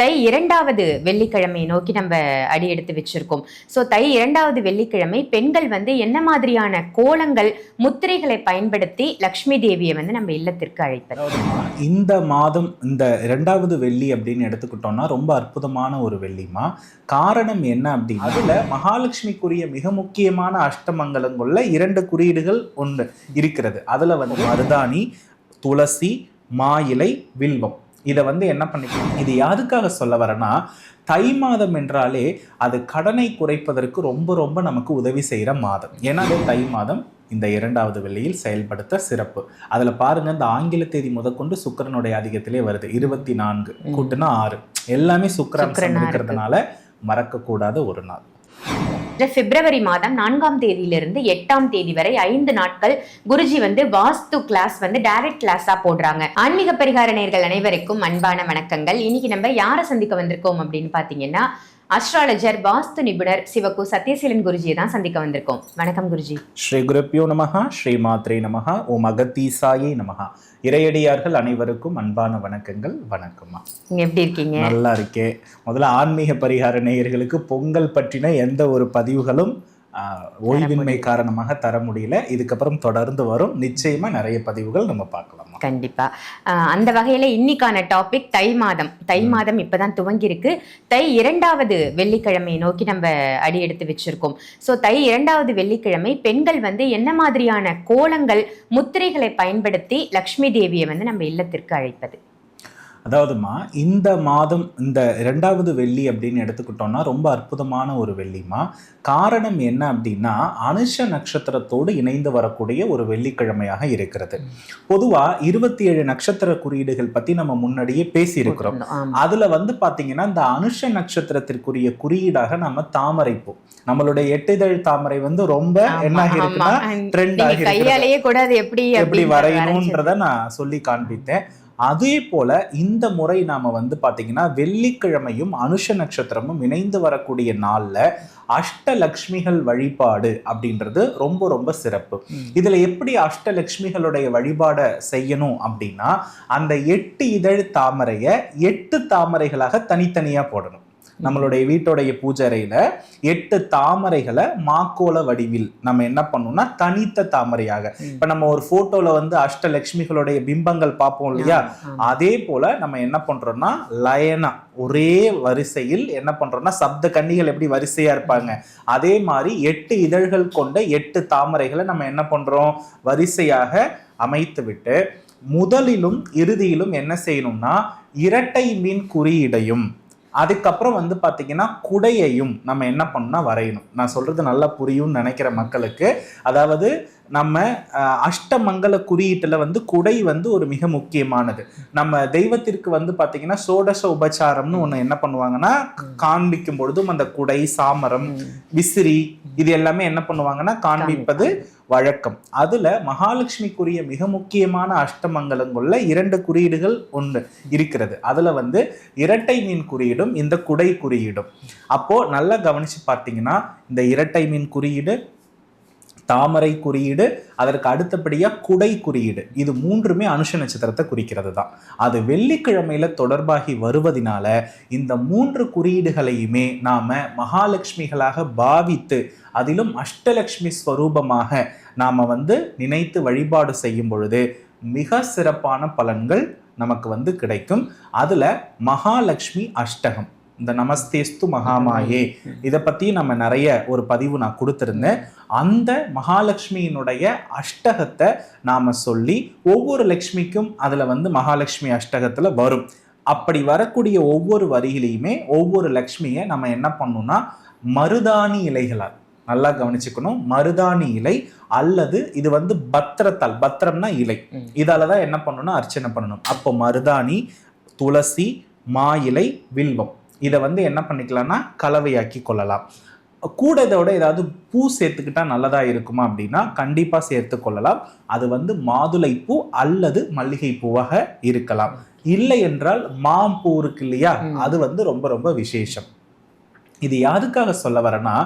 தை இரண்டாவது வெள்ளிக்கிழமை நோக்கி நம்ம அடி எடுத்து வச்சிருக்கோம். ஸோ தை இரண்டாவது வெள்ளிக்கிழமை பெண்கள் வந்து என்ன மாதிரியான கோலங்கள் முத்திரைகளை பயன்படுத்தி லக்ஷ்மி தேவியை வந்து நம்ம இல்லத்திற்கு அழைப்பது? இந்த மாதம் இந்த இரண்டாவது வெள்ளி அப்படின்னு எடுத்துக்கிட்டோம்னா ரொம்ப அற்புதமான ஒரு வெள்ளிமா காரணம் என்ன அப்படின்னா அதில் மகாலட்சுமிக்குரிய மிக முக்கியமான அஷ்டமங்கலங்குள்ள இரண்டு குறியீடுகள் ஒன்று இருக்கிறது. அதில் வந்து மருதாணி துளசி மாயிலை வில்வம். இதை வந்து என்ன பண்ணிக்கலாம் இது யாருக்காக சொல்ல வரேன்னா தை மாதம் என்றாலே அது கடனை குறைப்பதற்கு ரொம்ப ரொம்ப நமக்கு உதவி செய்கிற மாதம். ஏன்னா அது தை மாதம் இந்த இரண்டாவது வெள்ளியில் செயல்படுத்த சிறப்பு. அதுல பாருங்க இந்த ஆங்கில தேதி முதற்கொண்டு சுக்கிரனுடைய அதிகத்திலே வருது. இருபத்தி நான்கு. கூட்டுனா ஆறு. எல்லாமே சுக்கிரனா இருக்கு. இருக்கிறதுனால மறக்கக்கூடாத ஒரு நாள். பிப்ரவரி மாதம் நான்காம் தேதியிலிருந்து எட்டாம் தேதி வரை ஐந்து நாட்கள் குருஜி வந்து வாஸ்து கிளாஸ் வந்து டைரக்ட் கிளாஸா போடுறாங்க. ஆன்மீக பரிகார நேர்கள் அனைவருக்கும் அன்பான வணக்கங்கள். இன்னைக்கு நம்ம யாரை சந்திக்க வந்திருக்கோம் அப்படின்னு பாத்தீங்கன்னா அஸ்ட்ராலஜர் வாஸ்து நிபுணர் சிவகு சத்யசீலன் குருஜியை தான் சந்திக்க வந்திருக்கோம். வணக்கம் குருஜி. ஸ்ரீ குருப்பியோ நமஹா ஸ்ரீ மாத்ரே நமஹா ஓம் அகத்தீசாயே நமஹா. இறையடியார்கள் அனைவருக்கும் அன்பான வணக்கங்கள் வணக்கம்மா. நீங்க எப்படி இருக்கீங்க? நல்லா இருக்கே முதல்ல ஆன்மீக பரிகார நேயர்களுக்கு பொங்கல் பற்றின எந்த ஒரு பதிவுகளும் ஓய்வின்மை காரணமாக தர முடியல. இதுக்கப்புறம் தொடர்ந்து வரும். நிச்சயமா நிறைய பதிவுகள் நம்ம பார்க்கலாமா. கண்டிப்பா. ஆஹ் அந்த வகையில இன்னைக்கான டாபிக் தை மாதம். தை. மாதம் இப்பதான் துவங்கி இருக்கு தை இரண்டாவது வெள்ளிக்கிழமை நோக்கி நம்ம அடி எடுத்து வச்சிருக்கோம். ஸோ தை இரண்டாவது வெள்ளிக்கிழமை பெண்கள் வந்து என்ன மாதிரியான கோலங்கள் முத்திரைகளை பயன்படுத்தி லக்ஷ்மி தேவியை வந்து நம்ம இல்லத்திற்கு அழைப்பது. அதாவதுமா இந்த மாதம் இந்த இரண்டாவது வெள்ளி அப்படின்னு எடுத்துக்கிட்டோம்னா ரொம்ப அற்புதமான ஒரு வெள்ளிமா காரணம் என்ன அப்படின்னா அனுஷ நட்சத்திரத்தோடு இணைந்து வரக்கூடிய ஒரு வெள்ளிக்கிழமையாக இருக்கிறது. பொதுவா இருபத்தி ஏழு நட்சத்திர குறியீடுகள் பத்தி நம்ம முன்னாடியே பேசியிருக்கிறோம். அதுல வந்து பாத்தீங்கன்னா இந்த அனுஷ நட்சத்திரத்திற்குரிய குறியீடாக நம்ம தாமரைப்பூ நம்மளுடைய எட்டிதழ் தாமரை வந்து ரொம்ப என்ன இருக்குன்னா. ட்ரெண்ட் ஆகி. கையாலேயே கூட அது எப்படி எப்படி வரையணுன்றத நான் சொல்லி காண்பித்தேன். அதே போல இந்த முறை நாம வந்து பாத்தீங்கன்னா வெள்ளிக்கிழமையும் அனுஷ நட்சத்திரமும் இணைந்து வரக்கூடிய நாள்ல அஷ்டலக்ஷ்மிகள் வழிபாடு அப்படின்றது ரொம்ப ரொம்ப சிறப்பு. இதுல எப்படி அஷ்டலக்ஷ்மிகளுடைய வழிபாடை செய்யணும் அப்படின்னா அந்த எட்டு இதழ் தாமரைய எட்டு தாமரைகளாக தனித்தனியா போடணும் நம்மளுடைய வீட்டோடைய பூஜரையில எட்டு தாமரைகளை மாக்கோல வடிவில் நம்ம என்ன பண்ணணும்னா தனித்த தாமரையாக. இப்ப நம்ம ஒரு போட்டோல வந்து அஷ்டலட்சுமிகளுடைய பிம்பங்கள் பார்ப்போம் இல்லையா. அதே போல நம்ம என்ன பண்றோம்னா லயனா ஒரே வரிசையில் என்ன பண்றோம்னா சப்த கன்னிகள் எப்படி வரிசையா இருப்பாங்க அதே மாதிரி எட்டு இதழ்கள் கொண்ட எட்டு தாமரைகளை நம்ம என்ன பண்றோம் வரிசையாக அமைத்து விட்டு முதலிலும் இறுதியிலும் என்ன செய்யணும்னா இரட்டை மீன் குறியீடையும் அதுக்கப்புறம் வந்து பார்த்தீங்கன்னா குடையையும் நம்ம என்ன பண்ணால் வரையணும். நான் சொல்கிறது நல்லா புரியும்னு நினைக்கிற மக்களுக்கு அதாவது நம்ம அஷ்டமங்கல குறியீட்டுல வந்து குடை வந்து ஒரு மிக முக்கியமானது. நம்ம தெய்வத்திற்கு வந்து பாத்தீங்கன்னா சோடச உபச்சாரம்னு ஒண்ணு என்ன பண்ணுவாங்கன்னா காண்பிக்கும் பொழுதும் அந்த குடை சாமரம். விசிறி இது எல்லாமே என்ன பண்ணுவாங்கன்னா காண்பிப்பது வழக்கம். அதுல மகாலட்சுமிக்குரிய மிக முக்கியமான அஷ்டமங்கலங்குள்ள இரண்டு குறியீடுகள் ஒன்று இருக்கிறது. அதுல வந்து இரட்டை மீன் குறியீடும் இந்த குடை குறியீடும். அப்போ நல்லா கவனிச்சு பார்த்தீங்கன்னா இந்த இரட்டை மீன் குறியீடு தாமரை குறியீடு அதற்கு அடுத்தபடியாக குடை குறியீடு. இது மூன்றுமே அனுஷ நட்சத்திரத்தை குறிக்கிறது தான். அது வெள்ளிக்கிழமையில் தொடர்பாகி வருவதினால இந்த மூன்று குறியீடுகளையுமே நாம் மகாலட்சுமிகளாக பாவித்து அதிலும் அஷ்டலக்ஷ்மி ஸ்வரூபமாக நாம் வந்து நினைத்து வழிபாடு செய்யும் பொழுது மிக சிறப்பான பலன்கள் நமக்கு வந்து கிடைக்கும். அதில் மகாலட்சுமி அஷ்டகம். இந்த நமஸ்தேஸ்து மகாமாயே. இதை பற்றி நம்ம நிறைய ஒரு பதிவு நான் கொடுத்துருந்தேன். அந்த மகாலட்சுமியினுடைய அஷ்டகத்தை நாம் சொல்லி ஒவ்வொரு லக்ஷ்மிக்கும் அதில் வந்து மகாலட்சுமி அஷ்டகத்தில் வரும். அப்படி வரக்கூடிய ஒவ்வொரு வரியிலையுமே ஒவ்வொரு லக்ஷ்மியை நம்ம என்ன பண்ணணும்னா மருதாணி இலைகளால் நல்லா கவனிச்சுக்கணும். மருதாணி இலை அல்லது இது வந்து பத்திரத்தால் பத்திரம்னா இலை. ம். இதால தான் என்ன பண்ணணும்னா அர்ச்சனை பண்ணணும். அப்போ மருதாணி துளசி மா இலை வில்வம். இதை வந்து என்ன பண்ணிக்கலாம்னா கலவையாக்கி கொள்ளலாம். கூட இதோட ஏதாவது பூ சேர்த்துக்கிட்டா நல்லதா இருக்குமா அப்படின்னா கண்டிப்பா சேர்த்து கொள்ளலாம். அது வந்து மாதுளை பூ அல்லது மல்லிகை பூவாக இருக்கலாம். இல்லை என்றால் மாம்பூ இருக்கு இல்லையா. அது வந்து ரொம்ப ரொம்ப விசேஷம். இது யாருக்காக சொல்ல வரேன்னா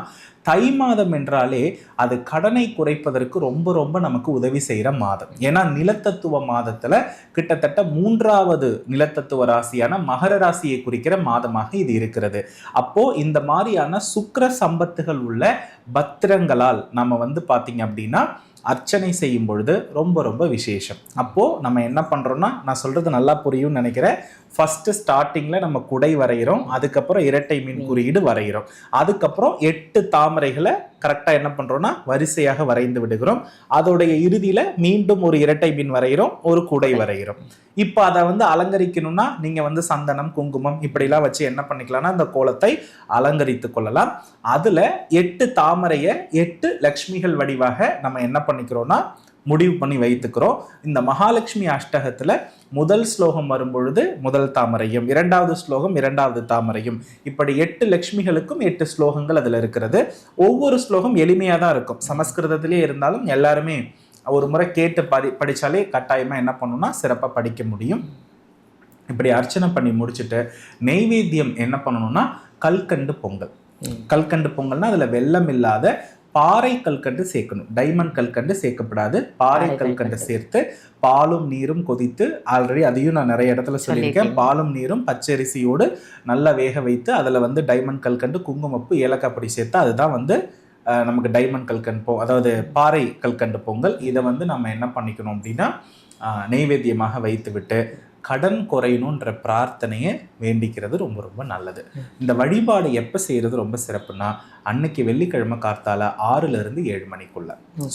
தை மாதம் என்றாலே அது கடனை குறைப்பதற்கு ரொம்ப ரொம்ப நமக்கு உதவி செய்கிற மாதம். ஏன்னா நிலத்தத்துவ மாதத்துல கிட்டத்தட்ட மூன்றாவது நிலத்தத்துவ ராசியான மகர ராசியை குறிக்கிற மாதமாக இது இருக்கிறது. அப்போ இந்த மாதிரியான சுக்கிர சம்பத்துகள் உள்ள பத்திரங்களால் நம்ம வந்து பார்த்தீங்க அப்படின்னா அர்ச்சனை செய்யும் பொழுது ரொம்ப ரொம்ப விசேஷம். அப்போ நம்ம என்ன பண்றோம்னா நான் சொல்றது நல்லா புரியும்னு நினைக்கிறேன் ஃபர்ஸ்ட் ஸ்டார்டிங்ல நம்ம குடை வரைகிறோம் அதுக்கப்புறம் இரட்டை மீன் குறியீடு வரைகிறோம் அதுக்கப்புறம் எட்டு தாமரைகளை கரெக்டா என்ன பண்றோம்னா வரிசையாக வரைந்து விடுகிறோம். அதோடைய இறுதியில மீண்டும் ஒரு இரட்டை மீன் வரைகிறோம் ஒரு குடை வரைகிறோம். இப்போ அதை வந்து அலங்கரிக்கணும்னா நீங்க வந்து சந்தனம் குங்குமம் இப்படிலாம் வச்சு என்ன பண்ணிக்கலாம்னா அந்த கோலத்தை அலங்கரித்து கொள்ளலாம். அதுல எட்டு தாமரைய எட்டு லக்ஷ்மிகள் வடிவாக நம்ம என்ன பண்ணிக்கிறோம்னா முடிவு பண்ணி வைத்துக்கிறோம். இந்த மகாலட்சுமி அஷ்டகத்துல முதல் ஸ்லோகம் வரும்பொழுது முதல் தாமரையும் இரண்டாவது ஸ்லோகம் இரண்டாவது தாமரையும். இப்படி எட்டு லக்ஷ்மிகளுக்கும் எட்டு ஸ்லோகங்கள் அதுல இருக்கிறது. ஒவ்வொரு ஸ்லோகம் எளிமையா தான் இருக்கும். சமஸ்கிருதத்திலே இருந்தாலும் எல்லாருமே ஒரு முறை கேட்டு படி படிச்சாலே கட்டாயமா என்ன பண்ணணும்னா சிறப்பா படிக்க முடியும். இப்படி அர்ச்சனை பண்ணி முடிச்சுட்டு நெய்வேத்தியம் என்ன பண்ணணும்னா கல்கண்டு பொங்கல். கல்கண்டு பொங்கல்னா அதுல வெள்ளம் இல்லாத பாறை கல்கண்டு சேர்க்கணும் டைமண்ட் கல்கண்டு சேர்க்கப்படாது பாறை கல்கண்டு. சேர்த்து பாலும் நீரும் கொதித்து ஆல்ரெடி அதையும் நான் நிறைய இடத்துல சொல்லியிருக்கேன். பாலும் நீரும் பச்சரிசியோடு நல்லா வேக வைத்து அதுல வந்து டைமண்ட் கல்கண்டு குங்குமப்பு ஏலக்காய் பொடி சேர்த்து அதுதான் வந்து நமக்கு டைமண்ட் கல்கண்டு பொ அதாவது பாறை கல்கண்டு பொங்கல் இதை வந்து நம்ம என்ன பண்ணிக்கணும் அப்படின்னா நெய்வேத்தியமாக வைத்துவிட்டு கடன் குறையணுன்ற பிரார்த்தனையை வேண்டிக்கிறது ரொம்ப ரொம்ப நல்லது. இந்த வழிபாடு எப்போ செய்யறது ரொம்ப சிறப்புனா அன்னைக்கு வெள்ளிக்கிழமை கார்த்தால ஆறுல இருந்து ஏழு மணிக்குள்ள.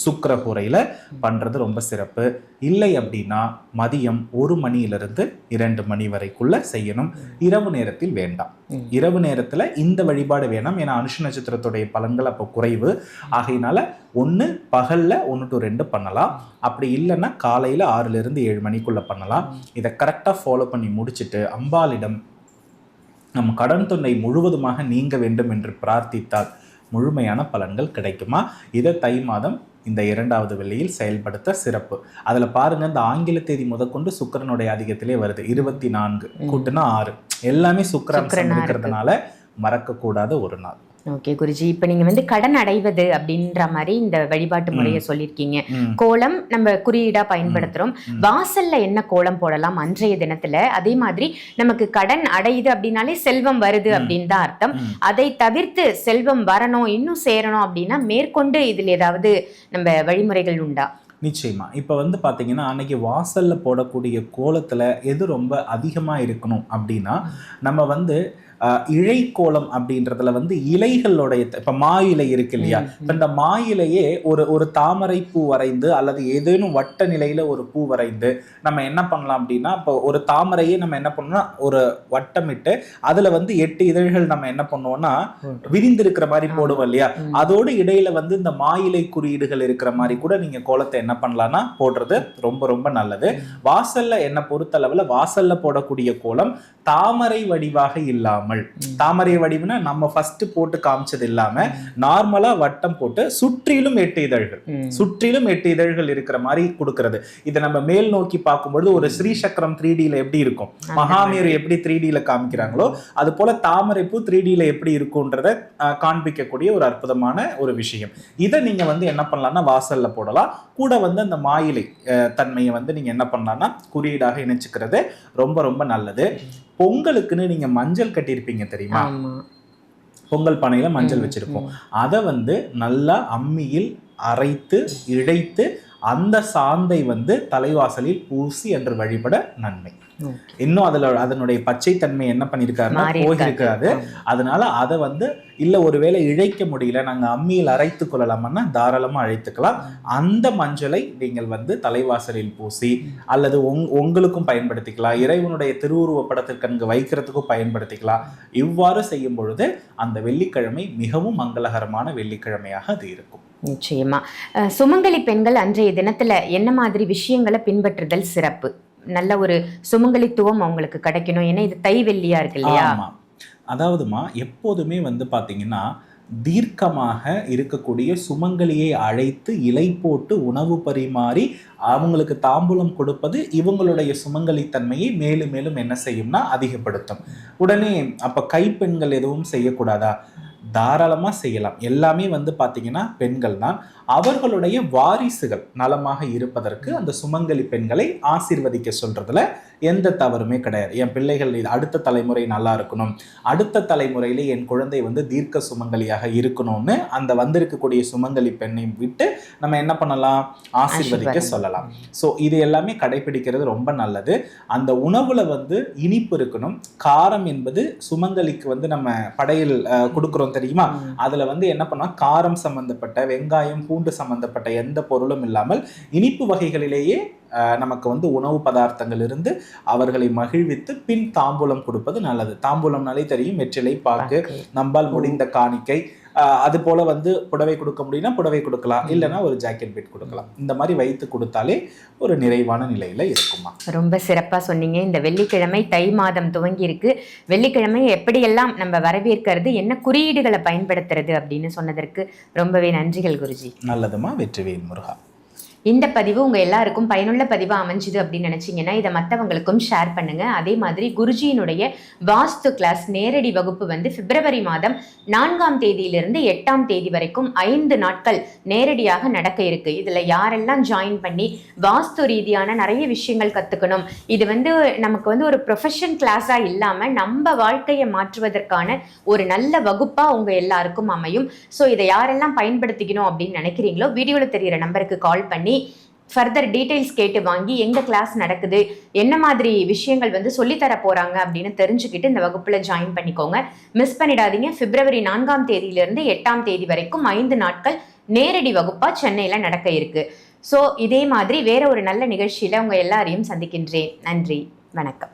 சுக்கிர ஹோரையில பண்றது ரொம்ப சிறப்பு. இல்லை அப்படின்னா மதியம் ஒரு மணியிலிருந்து இரண்டு மணி வரைக்குள்ள செய்யணும். இரவு நேரத்தில் வேண்டாம். இரவு நேரத்துல இந்த வழிபாடு வேணாம். ஏன்னா அனுஷ நட்சத்திரத்துடைய பலன்கள் அப்போ குறைவு. ஆகையினால ஒன்று பகல்ல ஒன்று டு ரெண்டு பண்ணலாம். அப்படி இல்லைன்னா காலையில ஆறுல இருந்து ஏழு மணிக்குள்ள பண்ணலாம். இதை கரெக்டாக ஃபாலோ பண்ணி முடிச்சுட்டு அம்பாளிடம் நம் கடன் தொல்லை முழுவதுமாக நீங்க வேண்டும் என்று பிரார்த்தித்தால் முழுமையான பலன்கள் கிடைக்குமா? இதை தை மாதம் இந்த இரண்டாவது வெள்ளியில் செயல்படுத்த சிறப்பு. அதுல பாருங்க இந்த ஆங்கில தேதி முதற்கொண்டு சுக்கிரனுடைய அதிகத்திலே வருது. இருபத்தி நான்கு. கூட்டுனா ஆறு. எல்லாமே சுக்கிரனா இருக்கு. இருக்கிறதுனால மறக்கக்கூடாத ஒரு நாள். ஓகே குருஜி. இப்ப நீங்க வந்து கடன் அடைவது அப்படின்ற மாதிரி இந்த வழிபாட்டு முறையை சொல்லியிருக்கீங்க. கோலம் நம்ம குறியீடா பயன்படுத்துறோம். வாசல்ல என்ன கோலம் போடலாம் அன்றைய தினத்துல? அதே மாதிரி நமக்கு கடன் அடையுது அப்படின்னாலே செல்வம் வருது. அப்படின்னு தான் அர்த்தம். அதை தவிர்த்து செல்வம் வரணும் இன்னும் சேரணும் அப்படின்னா மேற்கொண்டு இதுல ஏதாவது நம்ம வழிமுறைகள் உண்டா? நிச்சயமா. இப்போ வந்து பாத்தீங்கன்னா அன்னைக்கு வாசல்ல போடக்கூடிய கோலத்துல எது ரொம்ப அதிகமா இருக்கணும் அப்படின்னா நம்ம வந்து அஹ், இழைக்கோலம் அப்படின்றதுல வந்து இலைகளுடைய இப்ப மா இலை இருக்கு இல்லையா? ம், இப்ப இந்த மா இலையே ஒரு ஒரு தாமரை பூ வரைந்து அல்லது ஏதேனும் வட்ட நிலையில ஒரு பூ வரைந்து நம்ம என்ன பண்ணலாம் அப்படின்னா இப்போ ஒரு தாமரையே நம்ம என்ன பண்ணோம்னா ஒரு வட்டமிட்டு அதுல வந்து எட்டு இதழ்கள் நம்ம என்ன பண்ணுவோம்னா விரிந்திருக்கிற மாதிரி. போடுவோம் இல்லையா? ம். அதோடு இடையில வந்து இந்த மாயிலை குறியீடுகள் இருக்கிற மாதிரி கூட நீங்க கோலத்தை என்ன பண்ணலாம்னா போடுறது ரொம்ப ரொம்ப நல்லது. வாசல்ல என்ன பொறுத்தளவுல வாசல்ல போடக்கூடிய கோலம் தாமரை வடிவாக இல்லாமல். தாமரை வடிவுனா நம்ம ஃபர்ஸ்ட் போட்டு காமிச்சது இல்லாம நார்மலா வட்டம் போட்டு சுற்றிலும் எட்டு இதழ்கள். சுற்றிலும் எட்டு இதழ்கள் இருக்கிற மாதிரி கொடுக்கிறது. இதை நம்ம மேல் நோக்கி பார்க்கும்பொழுது ஒரு ஸ்ரீ சக்கரம் த்ரீ டில எப்படி இருக்கும்? மகாமேரு எப்படி த்ரீ டில காமிக்கிறாங்களோ அது போல தாமரைப்பூ த்ரீ டில எப்படி இருக்கும்ன்றத காண்பிக்கக்கூடிய ஒரு அற்புதமான ஒரு விஷயம். இதை நீங்க வந்து என்ன பண்ணலாம்னா வாசல்ல போடலாம். கூட வந்து அந்த மாயிலை தன்மையை வந்து நீங்க என்ன பண்ணலாம்னா குறியீடாக இணைச்சுக்கிறது ரொம்ப ரொம்ப நல்லது. பொங்கலுக்குன்னு நீங்க மஞ்சள் கட்டியிருப்பீங்க தெரியுமா? பொங்கல் பானையில மஞ்சள் வச்சிருப்போம். அதை வந்து நல்லா அம்மியில் அரைத்து இழைத்து அந்த சாந்தை வந்து தலைவாசலில் பூசி என்று வழிபட நன்மை. இன்னும் அதுல அதனுடைய பச்சை தன்மை என்ன பண்ணிருக்காருன்னா போயிருக்காது. அதனால அதை வந்து இல்ல ஒருவேளை இழைக்க முடியல நாங்க அம்மியில் அரைத்து கொள்ளலாம்னா தாராளமா அழைத்துக்கலாம். அந்த மஞ்சளை நீங்கள் வந்து தலைவாசலில் பூசி அல்லது உங் உங்களுக்கும் பயன்படுத்திக்கலாம். இறைவனுடைய திருவுருவ படத்திற்கு அங்கு வைக்கிறதுக்கும் பயன்படுத்திக்கலாம். இவ்வாறு செய்யும் பொழுது அந்த வெள்ளிக்கிழமை மிகவும் மங்களகரமான வெள்ளிக்கிழமையாக அது இருக்கும். நிச்சயமா. சுமங்கலி பெண்கள் அன்றைய தினத்துல என்ன மாதிரி விஷயங்களை பின்பற்றுதல் சிறப்பு? நல்ல ஒரு சுமங்கலித்துவம் அவங்களுக்கு கிடைக்கணும். ஏன்னா இது தை வெள்ளியா இருக்கு இல்லையா? ஆமா. அதாவதுமா எப்போதுமே வந்து பாத்தீங்கன்னா தீர்க்கமாக இருக்கக்கூடிய சுமங்கலியை அழைத்து இலை போட்டு உணவு பரிமாறி அவங்களுக்கு தாம்பூலம் கொடுப்பது இவங்களுடைய சுமங்கலித்தன்மையை மேலும் மேலும் என்ன செய்யும்னா அதிகப்படுத்தும். உடனே அப்ப கைப்பெண்கள் எதுவும் செய்யக்கூடாதா? தாராளமா செய்யலாம். எல்லாமே வந்து பாத்தீங்கன்னா பெண்கள் தான். அவர்களுடைய வாரிசுகள் நலமாக இருப்பதற்கு அந்த சுமங்கலி பெண்களை ஆசீர்வதிக்க சொல்றதுல எந்த தவறுமே கிடையாது. என் பிள்ளைகள் இது அடுத்த தலைமுறை நல்லா இருக்கணும். அடுத்த தலைமுறையில என் குழந்தை வந்து தீர்க்க சுமங்கலியாக இருக்கணும்னு அந்த வந்திருக்கக்கூடிய சுமங்கலி பெண்ணை விட்டு நம்ம என்ன பண்ணலாம்? ஆசீர்வதிக்க. சொல்லலாம். ஸோ இது எல்லாமே கடைபிடிக்கிறது ரொம்ப நல்லது. அந்த உணவுல வந்து இனிப்பு இருக்கணும். காரம் என்பது சுமங்கலிக்கு வந்து நம்ம படையல் கொடுக்குறோம் தெரியுமா. அதுல வந்து என்ன பண்ணா காரம் சம்பந்தப்பட்ட வெங்காயம் பூண்டு சம்பந்தப்பட்ட எந்த பொருளும் இல்லாமல் இனிப்பு வகைகளிலேயே நமக்கு வந்து உணவு பதார்த்தங்கள் இருந்து அவர்களை மகிழ்வித்து பின் தாம்பூலம் கொடுப்பது நல்லது தாம்பூலம்னாலே தெரியும் வெற்றிலை பாக்கு. நம்பால் முடிந்த காணிக்கை அது போல வந்து புடவை கொடுக்க முடியும்னா புடவை கொடுக்கலாம். இல்லைன்னா ஒரு ஜாக்கெட் பெட் கொடுக்கலாம். இந்த மாதிரி வைத்து கொடுத்தாலே ஒரு நிறைவான நிலையில இருக்குமா? ரொம்ப சிறப்பா சொன்னீங்க. இந்த வெள்ளிக்கிழமை தை மாதம் துவங்கி இருக்கு வெள்ளிக்கிழமை எப்படியெல்லாம் நம்ம வரவேற்கிறது என்ன குறியீடுகளை பயன்படுத்துறது அப்படின்னு சொன்னதற்கு ரொம்பவே நன்றிகள் குருஜி. நல்லதுமா வெற்றிவேல் முருகா. இந்த பதிவு உங்கள் எல்லாருக்கும் பயனுள்ள பதிவாக அமைஞ்சுது அப்படின்னு நினச்சிங்கன்னா இதை மற்றவங்களுக்கும் ஷேர் பண்ணுங்கள் அதே மாதிரி குருஜியினுடைய வாஸ்து கிளாஸ் நேரடி வகுப்பு வந்து பிப்ரவரி மாதம் நான்காம் தேதியிலிருந்து எட்டாம் தேதி வரைக்கும் ஐந்து நாட்கள் நேரடியாக நடக்க இருக்கு. இதில் யாரெல்லாம் ஜாயின் பண்ணி வாஸ்து ரீதியான நிறைய விஷயங்கள் கற்றுக்கணும் இது வந்து நமக்கு வந்து ஒரு ப்ரொஃபஷன் கிளாஸாக இல்லாமல் நம்ம வாழ்க்கையை மாற்றுவதற்கான ஒரு நல்ல வகுப்பாக உங்கள் எல்லாருக்கும் அமையும். ஸோ இதை யாரெல்லாம் பயன்படுத்திக்கணும் அப்படின்னு நினைக்கிறீங்களோ வீடியோவில் தெரியிற நம்பருக்கு கால் பண்ணி ஃபர்தர் டீட்டெயில்ஸ் கேட்டு வாங்கி எங்க கிளாஸ் நடக்குது என்ன மாதிரி விஷயங்கள் வந்து சொல்லித்தர போகிறாங்க அப்படின்னு தெரிஞ்சுக்கிட்டு இந்த வகுப்பில் ஜாயின் பண்ணிக்கோங்க. மிஸ் பண்ணிடாதீங்க. பிப்ரவரி நான்காம் தேதியிலிருந்து எட்டாம் தேதி வரைக்கும் ஐந்து நாட்கள் நேரடி வகுப்பாக சென்னையில் நடக்க இருக்கு. ஸோ இதே மாதிரி வேற ஒரு நல்ல நிகழ்ச்சியில் உங்கள் எல்லாரையும் சந்திக்கின்றேன். நன்றி. வணக்கம்.